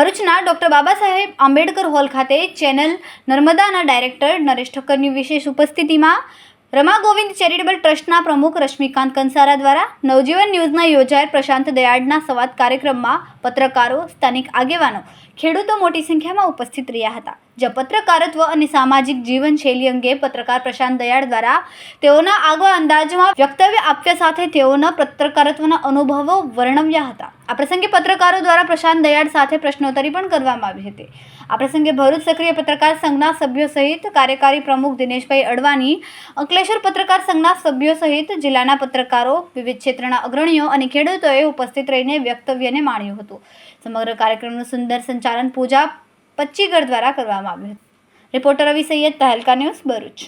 ભરૂચના doctor Baba Saheb Ambedkar hall ખાતે channel નર્મદાના ડાયરેક્ટર નરેશ ઠક્કરની વિશેષ ઉપસ્થિતિમાં રમા ગોવિંદ ચેરિટેબલ ટ્રસ્ટના પ્રમુખ રશ્મિકાંત કંસારા દ્વારા નવજીવન ન્યૂઝના યોજાયેલ પ્રશાંત દયાળના સંવાદ કાર્યક્રમમાં પત્રકારો, સ્થાનિક આગેવાનો ખેડૂતો મોટી સંખ્યામાં ઉપસ્થિત રહ્યા હતા. જ્યાં પત્રકારત્વ અને સામાજિક જીવનશૈલી અંગે પત્રકાર પ્રશાંત દયાળ દ્વારા તેઓના આગવા અંદાજમાં વક્તવ્ય આપ્યા સાથે તેઓના પત્રકારત્વના અનુભવો વર્ણવ્યા હતા. આ પ્રસંગે પત્રકારો દ્વારા પ્રશાંત દયાળ સાથે પ્રશ્નોત્તરી પણ કરવામાં આવી હતી. આ પ્રસંગે ભરૂચ સક્રિય પત્રકાર સંઘના સભ્યો સહિત કાર્યકારી પ્રમુખ દિનેશભાઈ અડવાણી અંકલેશ્વર પત્રકાર સંઘના સભ્યો સહિત જિલ્લાના પત્રકારો, વિવિધ ક્ષેત્રના અગ્રણીઓ અને ખેડૂતોએ ઉપસ્થિત રહીને વક્તવ્યને માણ્યું હતું. સમગ્ર કાર્યક્રમનું સુંદર સંચાલન પૂજા પચ્ચીગઢ દ્વારા કરવામાં આવ્યું હતું. Reporter Ravi Saiyed, Tehelka news Bharuch.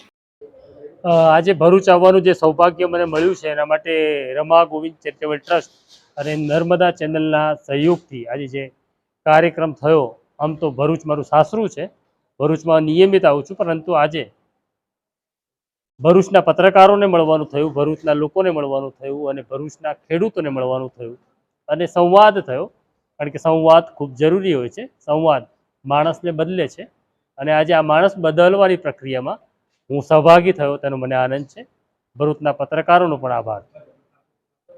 આજે ભરૂચ આવવાનું જે સૌભાગ્ય મને મળ્યું છે, એના માટે રમા ગોવિંદ ચેરિટેબલ ટ્રસ્ટ અને નર્મદા ચેનલના સહયોગથી આજે જે કાર્યક્રમ થયો, આમ તો ભરૂચ મારું સાસરું છે, ભરૂચમાં નિયમિત આવું છું, પરંતુ આજે ભરૂચના પત્રકારોને મળવાનું થયું, ભરૂચના લોકોને મળવાનું થયું અને ભરૂચના ખેડૂતોને મળવાનું થયું. અને સંવાદ થયો, કારણ કે સંવાદ ખૂબ જરૂરી હોય છે, સંવાદ માણસને બદલે છે. અને આજે આ માણસ બદલવાની પ્રક્રિયામાં હું સહભાગી થયો, તેનો મને આનંદ છે. ભરૂચના પત્રકારોનો પણ આભાર.